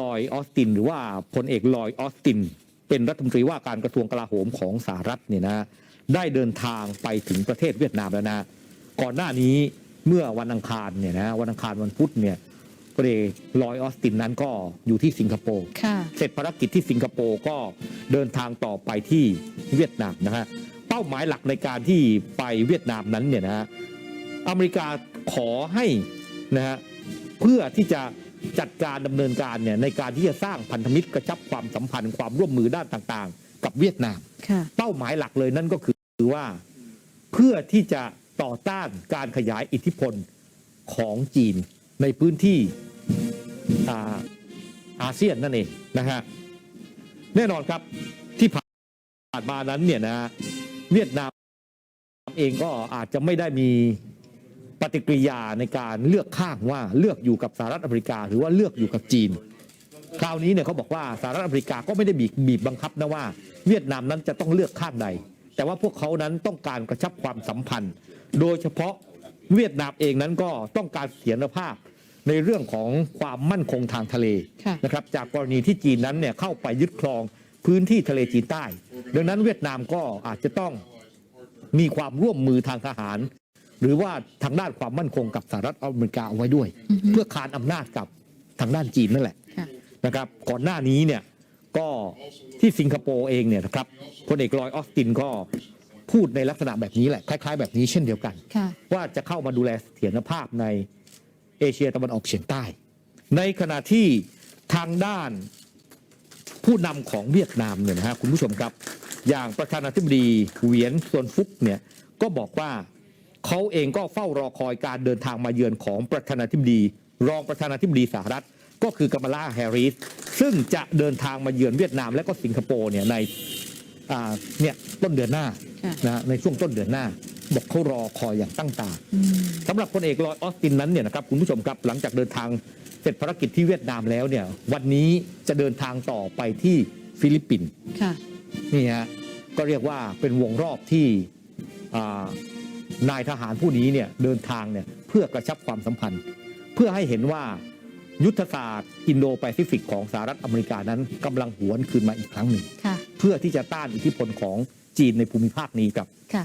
ลอยออสติน หรือว่าพลเอกลอยออสติน เป็นรัฐมนตรีว่าการกระทรวงกลาโหมของสหรัฐเนี่ยนะได้เดินทางไปถึงประเทศเวียดนามแล้วนะ ก่อนหน้านี้เมื่อวันอังคารเนี่ยนะวันอังคารวันพุธเนี่ยพลเอกลอยออสตินนั้นก็อยู่ที่สิงคโปร์ค่ะเสร็จภารกิจที่สิงคโปร์ก็เดินทางต่อไปที่เวียดนามนะฮะเป้าหมายหลักในการที่ไปเวียดนามนั้นเนี่ยนะฮะอเมริกาขอให้นะฮะเพื่อที่จะ จัดการดำเนินการเนี่ยในการที่จะสร้างพันธมิตรกระชับความสัมพันธ์ความร่วมมือด้านต่างๆ กับเวียดนามค่ะเป้าหมายหลักเลยนั่นก็คือว่า เพื่อที่จะต่อต้านการขยายอิทธิพลของจีนในพื้นที่อ่าอาเซียนนั่นเองนะฮะแน่นอนครับที่ผ่านมานั้นเนี่ยนะเวียดนามเองก็อาจจะไม่ได้มี ปฏิกิริยาในการเลือกข้างว่าเลือกอยู่กับสหรัฐอเมริกา หรือว่าเลือกอยู่กับจีน คราวนี้เนี่ยเขาบอกว่าสหรัฐอเมริกาก็ไม่ได้บีบบีบบังคับนะว่า เวียดนามนั้นจะต้องเลือกข้างใด แต่ว่าพวกเขานั้นต้องการกระชับความสัมพันธ์ โดยเฉพาะเวียดนามเองนั้นก็ต้องการเสถียรภาพในเรื่องของความมั่นคงทางทะเลค่ะนะครับจากกรณีที่จีนนั้นเนี่ยเข้าไปยึดครองพื้นที่ทะเลจีนใต้ ดังนั้นเวียดนามก็อาจจะต้องมีความร่วมมือทางทหาร หรือว่าทางด้านความมั่นคงกับสหรัฐอเมริกาเอาไว้ด้วยอือฮึเพื่อคานอำนาจกับทางด้านจีนนั่นแหละค่ะนะครับ ก่อนหน้านี้เนี่ยก็ที่สิงคโปร์เองเนี่ยนะครับพลเอกลอยออสตินก็พูดในลักษณะแบบนี้แหละคล้าย ๆ แบบนี้เช่นเดียวกันค่ะว่าจะเข้ามาดูแลเสถียรภาพในเอเชียตะวันออกเฉียงใต้ ในขณะที่ทางด้านผู้นำของเวียดนามเนี่ยนะฮะคุณผู้ชมครับ อย่างประธานาธิบดีเหวียนส่วนฟุกเนี่ยก็บอกว่า เขาเองก็เฝ้ารอคอยการเดินทางมาเยือนของประธานาธิบดี รองประธานาธิบดีสหรัฐ ก็คือกามาลาแฮร์ริสซึ่งจะเดินทางมาเยือนเวียดนามและก็สิงคโปร์เนี่ยในอ่าเนี่ยต้นเดือนหน้าค่ะนะฮะในช่วงต้นเดือนหน้าบอกเขารอคอยอย่างตั้งตาอืมสำหรับพลเอกลอยออสตินนั้นเนี่ยนะครับคุณผู้ชมครับหลังจากเดินทางเสร็จภารกิจที่เวียดนามแล้วเนี่ยวันนี้จะเดินทางต่อไปที่ฟิลิปปินส์ค่ะนี่ฮะก็เรียกว่าเป็นวงรอบที่อ่า นายทหารผู้นี้เนี่ยเดินทางเนี่ยเพื่อกระชับความสัมพันธ์ เพื่อให้เห็นว่ายุทธศาสตร์อินโดแปซิฟิกของสหรัฐอเมริกานั้นกำลังหวนคืนมาอีกครั้งหนึ่งค่ะเพื่อที่จะต้านอิทธิพลของจีนในภูมิภาคนี้ครับค่ะ